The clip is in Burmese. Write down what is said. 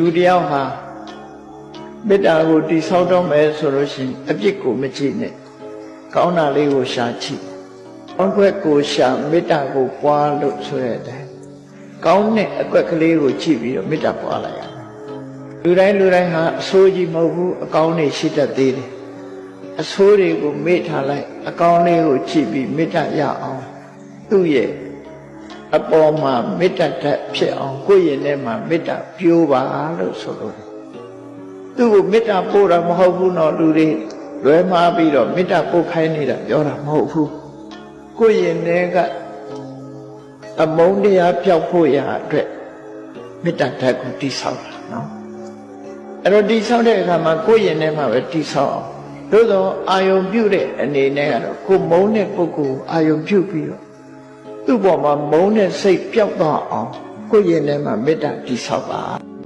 လူတစ်ယောက်ဟာမေတ္တာကိုတိဆောက်တော့မယ်ဆိုလို့ရှိရင်အပြစ်ကိုမကြည့်နဲ့ကောင်းတာလေးကိုရှာကြည့်ကောင်းခွက်ကိုရှာမေတ္တာကိုပွားလို့ဆိုရတဲ့ကောင်းတဲ့အကွက်ကလေးကိုကြည့်ပြီးတော့မေတ္တာပွားလိုက်ရမယ်လူတိုင်းလူတိုင်းဟာအဆိုးကြီးမဟုတ်ဘူးအကောင်းတွေရှိတတ်သေးတယ်အဆိုးတွေကိုမေ့ထားလိုက်အကောင်းလေးကိုကြည့်ပြီးမေတ္တာရအောင်သူ့ရဲ့ အပေါ်မှာမေတ္တာတက်ဖြစ်အောင်ကိုယ့်ရင်ထဲမှာမေတ္တာပြိုးပါလို့ဆိုလို့တယ်သူ့ကိုမေတ္တာပို့တာမဟုတ်ဘူးနော်လူတွေလွဲမှားပြီးတော့မေတ္တာပို့ခိုင်းနေတာပြောတာမဟုတ်ဘူးကိုယ့်ရင်ထဲကအမုန်းတရားပျောက်ဖို့ရာအတွက်မေတ္တာတက်ကိုတိဆောက်တာနော်အဲ့တော့တိဆောက်တဲ့အခါမှာကိုယ့်ရင်ထဲမှာပဲတိဆောက်အောင်သို့တော့အာယုံပြုတဲ့အနေနဲ့ကတော့ကိုယ်မုန်းတဲ့ပုဂ္ဂိုလ်ကိုအာယုံပြုပြီးတော့ သူ့ပေါ်မှာမုန်းတဲ့စိတ်ပျောက်သွားအောင်ကိုယ့်ရင်ထဲမှာမေတ္တာတည်ဆောက်ပါ